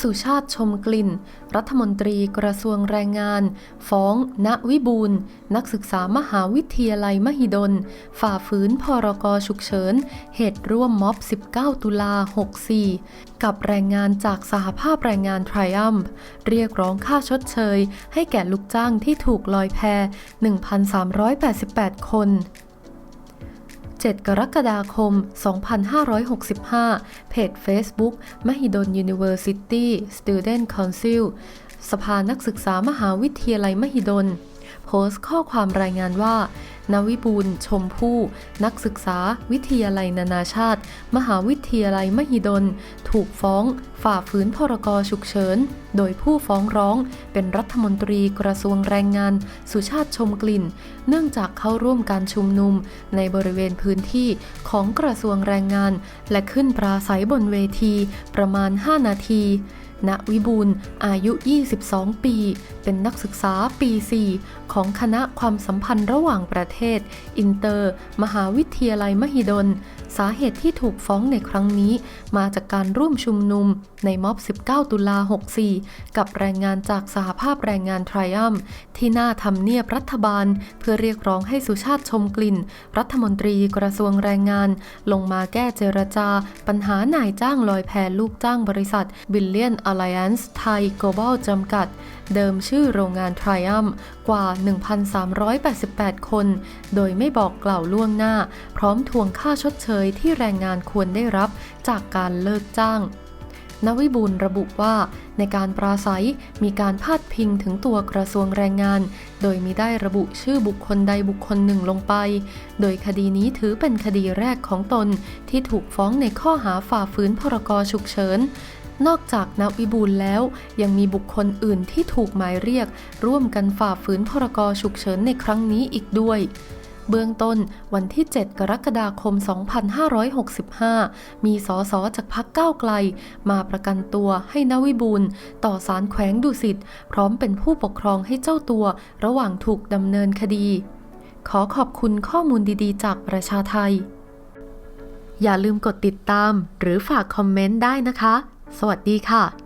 สุชาติชมกลิ่น รัฐมนตรีกระทรวงแรงงาน ฟ้อง ณ วิบูลนักศึกษามหาวิทยาลัยมหิดล ฝ่าฝืนพรกฉุกเฉิน เหตุร่วมม็อบ 19 ตุลา 64 กับแรงงานจากสหภาพแรงงาน Triumph เรียกร้องค่าชดเชย ให้แก่ลูกจ้างที่ถูกลอยแพ 1,388 คน 7 กรกฎาคม 2565 เพจ Facebook มหิดล University Student Council สภานักศึกษามหาวิทยาลัยมหิดล โพสต์ข้อความรายงานว่า นวิบูลชมพู่ นักศึกษา วิทยาลัยนานาชาติ มหาวิทยาลัยมหิดล ถูกฟ้อง ฝ่าฝืนพรกฉุกเฉิน โดยผู้ฟ้องร้องเป็นรัฐมนตรีกระทรวงแรงงาน สุชาติชมกลิ่น เนื่องจากเข้าร่วมการชุมนุมในบริเวณพื้นที่ของกระทรวงแรงงาน และขึ้นปราศัยบนเวทีประมาณ 5 นาที ณวิบูลอายุ 22 ปี เป็นนักศึกษาปี 4 ของคณะความสัมพันธ์ระหว่างประเทศ อินเตอร์ มหาวิทยาลัยมหิดล สาเหตุที่ถูกฟ้องในครั้งนี้ มาจากการร่วมชุมนุมในม็อบ 19 ตุลา 64 กับแรงงานจากสหภาพแรงงานไทรอัมที่หน้าทำเนียบรัฐบาล เพื่อเรียกร้องให้สุชาติชมกลิ่น รัฐมนตรีกระทรวงแรงงาน ลงมาแก้เจรจา ปัญหานายจ้างลอยแพลูกจ้างบริษัท Billion Alliance ไทย Global จำกัด เดิมชื่อโรงงาน Triumph กว่า 1,388 คน โดยไม่บอกกล่าวล่วงหน้า พร้อมทวงค่าชดเชยที่แรงงานควรได้รับจากการเลิกจ้างนวิบูลระบุว่าในการปราศัยมีการพาดพิงถึงตัวกระทรวงแรงงาน โดยมีได้ระบุชื่อบุคคลใดบุคคลหนึ่งลงไป โดยคดีนี้ถือเป็นคดีแรกของตนที่ถูกฟ้องในข้อหาฝ่าฝืนพรกฉุกเฉิน นอกจากนวิบูลแล้วยังมีบุคคลอื่นที่ถูกหมายเรียก ร่วมกันฝ่าฝืนพรกฉุกเฉินในครั้งนี้อีกด้วยเบื้องต้นวันที่ 7 กรกฎาคม 2565 มีสสจากพรรคก้าวไกล มาประกันตัวให้นวิบูลต่อศาลแขวงดุสิตพร้อมเป็นผู้ปกครองให้เจ้าตัวระหว่างถูกดำเนินคดี ขอขอบคุณข้อมูลดีๆ จากประชาไทย อย่าลืมกดติดตามหรือฝากคอมเมนต์ได้นะคะ สวัสดีค่ะ